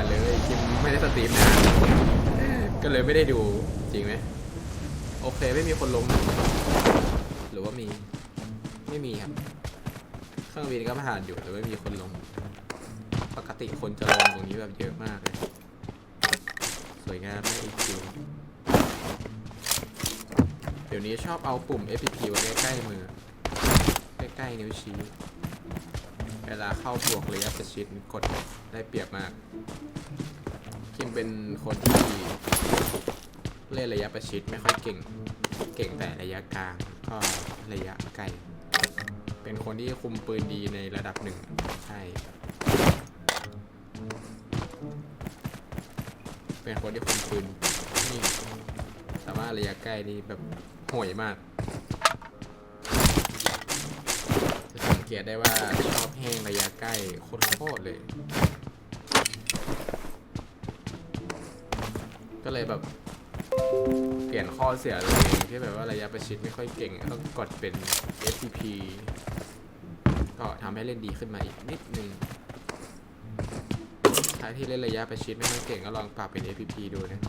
านเลยคิมไม่ได้สตรีมนานก็เลยไม่ได้ดูจริงไหมโอเคไม่มีคนลงนะหรือว่ามี ไม่มีครับ เครื่องบินก็ผ่านอยู่แต่ไม่มีคนลง ปกติคนจะลงตรงนี้แบบเยอะมากเลย สวยงามนะอีกคิวเดี๋ยวนี้ชอบเอาปุ่ม FPP ไว้ใกล้ๆมือ ใกล้ๆนิ้วชี้ เวลาเข้าบวกระยะประชิดกดได้เปรียบมาก คิมเป็นคนที่เล่นระยะประชิดไม่ค่อยเก่ง เก่งแต่ระยะกลางก็ระยะไกล เป็นคนที่คุมปืนดีในระดับหนึ่งใช่ เป็นคนที่คุมปืนนี่สามารถระยะใกล้นี่แบบห่วยมากังเกตได้ว่าชอบแห้งระยะใกล้โคตรๆเลย ก็เลยแบบ เปลี่ยนข้อเสียตัวเลยที่แบบว่าระยะประชิดไม่ค่อยเก่งต้องกดเป็น FPP ก็ทำให้เล่นดีขึ้นมาอีกนิดนึงใครที่เล่นระยะประชิดไม่ค่อยเก่งก็ลองปรับเป็น FPP ดูนะ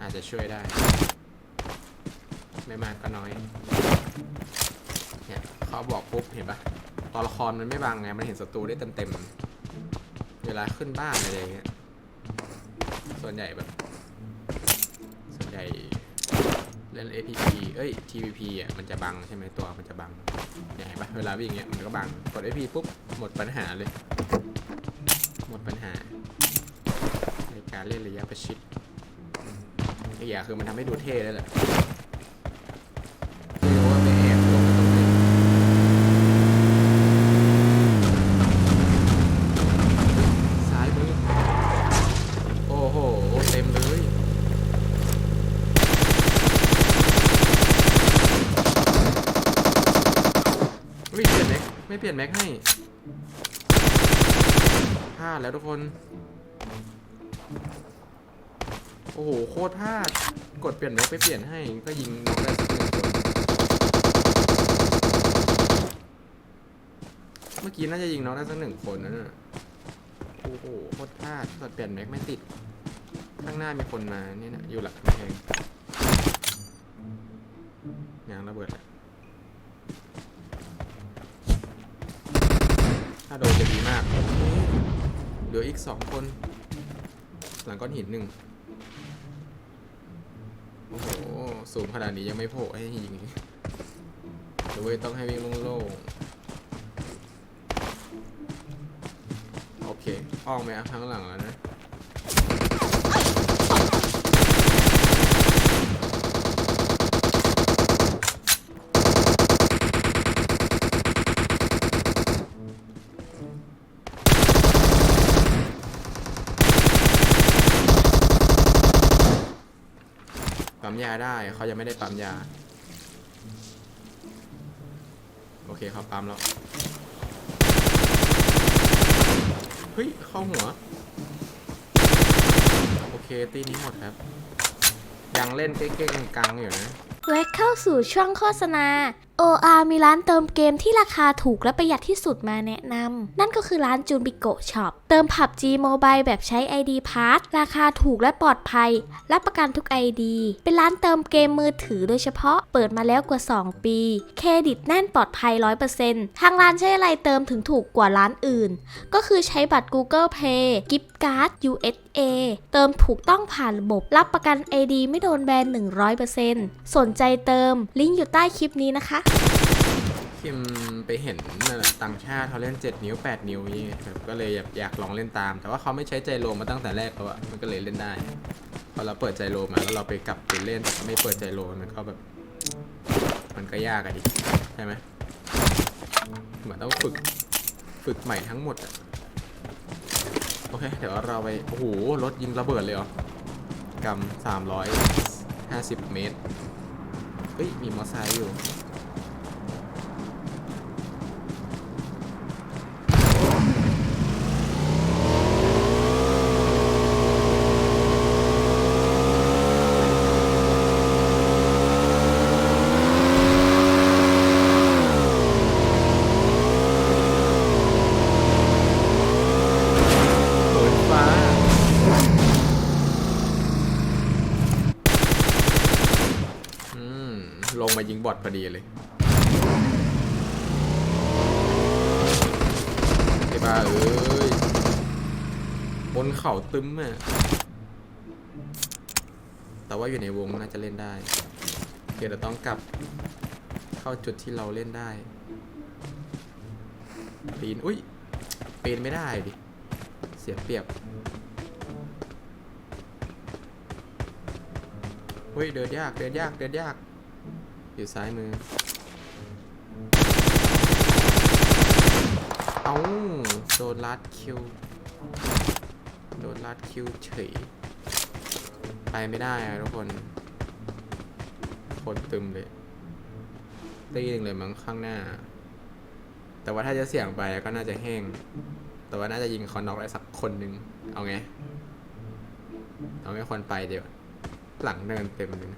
อาจจะช่วยได้ ไม่มากก็น้อย เขาบอกปุ๊บเห็นปะตัวละครมันไม่บังไง มันเห็นศัตรูได้เต็มๆ เวลาขึ้นบ้านอะไรอย่างเงี้ย ส่วนใหญ่แบบ ส่วนใหญ่เล่น APP เอ้ย TVP อะ มันจะบังใช่ไหมตัวมันจะบังเนี่ยเห็นปะเวลาวิ่งเงี้ยมันก็บัง กด AP ปุ๊บ หมดปัญหาเลย หมดปัญหา ในการเล่นระยะประชิดอีกอย่างคือมันทำให้ดูเท่เลยแหละ ไม่รู้ว่าไปแอบลงกันตรงไหนซ้ายมือ โอ้โห เต็มเลย ไม่เปลี่ยนแม็ก ไม่เปลี่ยนแม็กให้พลาดแล้วทุกคน โอ้โห โคตรพลาด กดเปลี่ยนแม็กไปเปลี่ยนให้ ก็ยิงนกได้สักหนึ่งคนเมื่อกี้น่าจะยิงน้องได้สักหนึ่งคนนั่นน่ะโอ้โหโคตรพลาดกดเปลี่ยนแม็กไม่ติด ข้างหน้ามีคนมาเนี่ยนะอยู่หลังกำแพงยางระเบิดแหละ ถ้าโดนจะดีมาก เหลืออีกสองคน หลังก้อนหินหนึ่งโอ้โห สูงขนาดนี้ยังไม่โผล่ให้ยิงหรือว่าต้องให้วิ่งโล่งๆโอเค ออกไหมอะข้างหลังแล้วนะ มยาได้เขายังไม่ได้ปั๊มยา โอเคเขาปั๊มแล้ว เฮ้ย เข้าหัว โอเค ตีนี้หมดครับ ยังเล่นเก๊กๆกังๆอยู่นะ และเข้าสู่ช่วงโฆษณา OR มีร้านเติมเกมที่ราคาถูกและประหยัดที่สุดมาแนะนำ นั่นก็คือร้านจูนบิโกช็อป เติม PUBG Mobile แบบใช้ ID Pass ราคาถูกและปลอดภัย รับประกันทุก ID เป็นร้านเติมเกมมือถือโดยเฉพาะ เปิดมาแล้วกว่า 2 ปี เครดิตแน่นปลอดภัย 100%ทางร้านใช้อะไรเติมถึงถูกกว่าร้านอื่น ก็คือใช้บัตร Google Pay กิฟต์การ์ด USA เติมถูกต้องผ่านระบบ รับประกัน ID ไม่โดนแบน 100%สนใจเติม ลิงก์อยู่ใต้คลิปนี้นะคะคิมไปเห็นแหละต่างชาติเขาเล่น 7 นิ้ว 8 นิ้วอย่างเงี้ยครับก็เลยอยากอยากลองเล่นตาม แต่ว่าเขาไม่ใช้ใจโลมาตั้งแต่แรกแล้วอะมันก็เลยเล่นได้พอเราเปิดใจโลมาแล้วเราไปกลับไปเล่นแต่ไม่เปิดใจโลมันก็แบบ มันก็ยากอะดิใช่ไหมเหมือนต้องฝึกฝึกใหม่ทั้งหมดอะโอเค เดี๋ยวเราไป โอ้โห รถยิงระเบิดเลยเหรอกำสามร้อยห้าสิบเมตร เฮ้ย มีมอเตอร์ไซค์อยู่ เปิดฟ้า อืม ลงมายิง บอทพอดีเลยไอ้บ้าเอ้ย บนเขาตึมอะ แต่ว่าอยู่ในวงน่าจะเล่นได้เดี๋ยวเราต้องกลับ เข้าจุดที่เราเล่นได้ปีน อุ้ยปีนไม่ได้ดิ เสียเปรียบเฮ้ยเดินยากเดินยากเดินยาก อยู่ซ้ายมือ เอาโดนลัดคิว โดนลัดคิวเฉย ไปไม่ได้อะทุกคนคนตึมเลยตีหนึ่งเลยมั้งข้างหน้า แต่ว่าถ้าจะเสี่ยงไปก็น่าจะแห้ง แต่ว่าน่าจะยิงคอนน็อกได้สักคนหนึ่งเอาไง เอาไม่คนไปเดี๋ยว หลังเนินเต็มเลย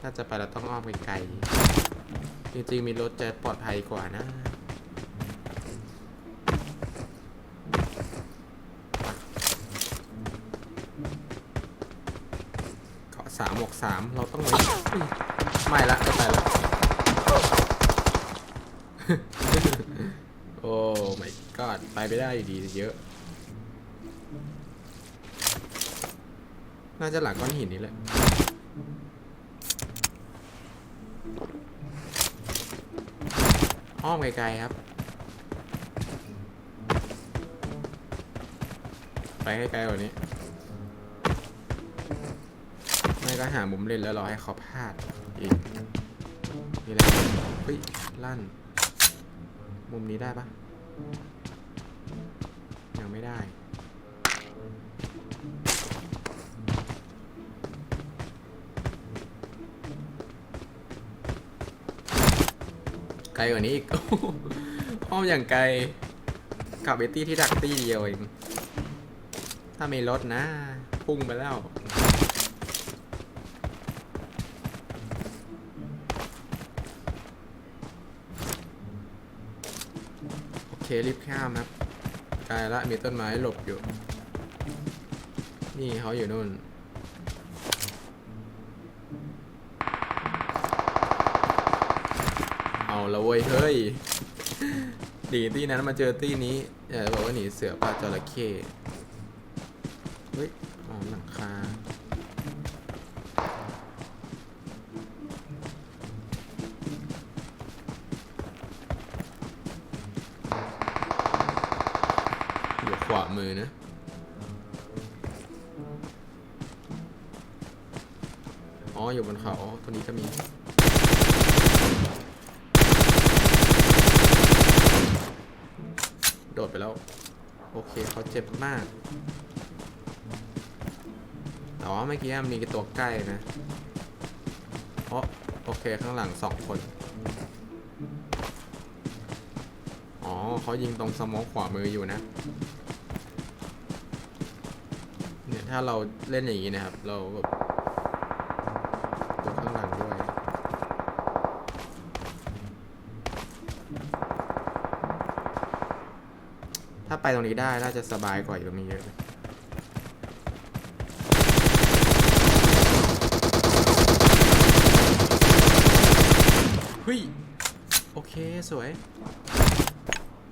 ถ้าจะไปเราต้องอ้อมไกลๆจริงๆมีรถจะปลอดภัยกว่านะเกาะสามหกสามเราต้องไว้ไม่ละไม่ไปละโอ้ my god ไปไม่ได้อยู่ดีเยอะน่าจะหลังก้อนหินนี่แหละ อ้อมไกลๆครับ ไปให้ไกลกว่านี้ ไม่ก็หามุมเล่นแล้วรอให้เขาพลาดอีกนี่แหละเฮ้ย ลั่น มุมนี้ได้ปะยังไม่ได้ ลกว่านี้อีก อ้อมอย่างไกลกับเบตตี้ที่ดักตี้เดียวเอง ถ้าไมีรถนะ พุ่งไปแล้ว โอเค รีบข้ามครับไกลละมีต้นไม้หลบอยู่ นี่เขาอยู่นู่น เอาละเว้ยเฮ้ยหนีตี้นั้นมาเจอตี้นี้อย่าบอกว่าหนีเสือป่าจระเข้เฮ้ยอ๋อหลังคาอยู่ขวามือนะอ๋ออยู่บนเขาตัวนี้ก็มี โดดไปแล้ว โอเคเขาเจ็บมากแต่ว่าเมื่อกี้มีตัวใกล้นะเพราะโอเคข้างหลังสองคน อ๋อเขายิงตรงสมองขวามืออยู่นะ เนี่ยถ้าเราเล่นอย่างนี้นะครับ เราแบบ ไปตรงนี้ได้น่าจะสบายกว่าอยู่ตรงนี้เยอะเลยฮ้ยโอเค สวย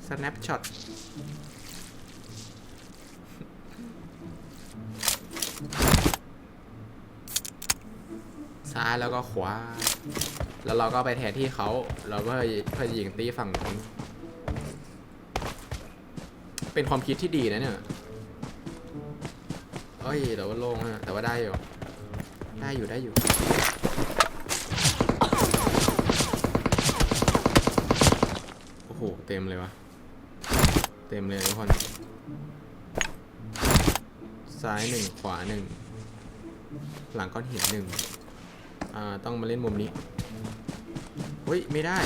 snapshot ซ้ายแล้วก็ขวา แล้วเราก็ไปแทนที่เขา เราก็เพื่อยิงตีฝั่งนู้น เป็นความคิดที่ดีนะเนี่ยเอ้ยแต่ว่าโล่งอะแต่ว่าได้อยู่ ได้อยู่ได้อยู่ โอ้โห เต็มเลยวะเต็มเลยทุกคน ซ้ายหนึ่งขวาหนึ่ง หลังก้อนหินหนึ่งอ่า ต้องมาเล่นมุมนี้เฮ้ย ไม่ได้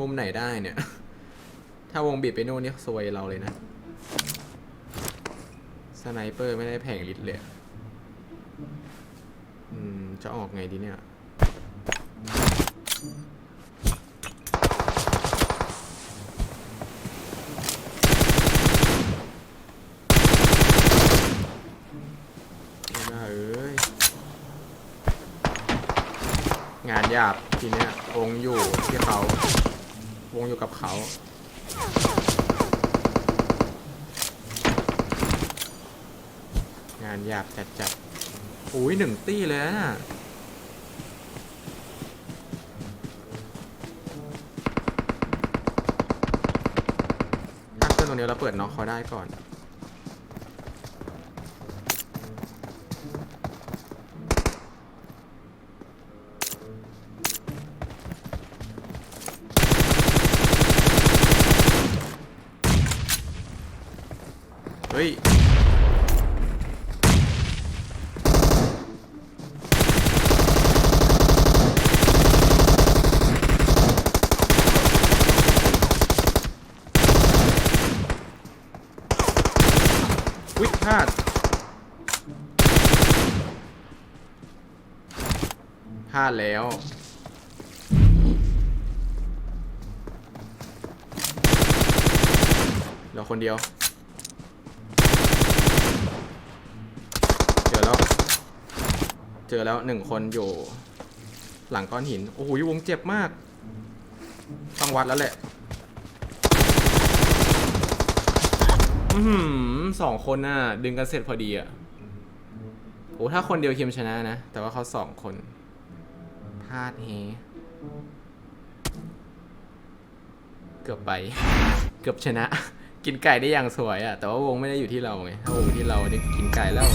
มุมไหนได้เนี่ย ถ้าวงบีบไปโน่นนี่ซวยเราเลยนะ สไนเปอร์ไม่ได้แผงลิดเลยอืม จะออกไงดีเนี่ย ไม่ได้เอ้ย งานหยาบทีเนี้ยวงอยู่ที่เขา วงอยู่กับเขา งานหยาบจัดจัดๆอุ้ยหนึ่งตี้เลยนะน่ะถ้าขึ้นตรงนี้เราเปิดน็อกเขาได้ก่อน เฮ้ยอุ๊ยพลาดพลาดแล้วเหลือคนเดียว เจอแล้ว เจอแล้วหนึ่งคนอยู่ หลังก้อนหิน โอ้โหวงเจ็บมาก ต้องวัดแล้วแหละ อือหือสองคนน่ะ ดึงกันเสร็จพอดีอะ โอ้ถ้าคนเดียวเคมชนะนะ แต่ว่าเขาสองคนพลาดเฮเกือบไป เกือบชนะ กินไก่ได้อย่างสวยอะ แต่ว่าวงไม่ได้อยู่ที่เราไง ถ้าวงอยู่ที่เราได้กินไก่แล้ว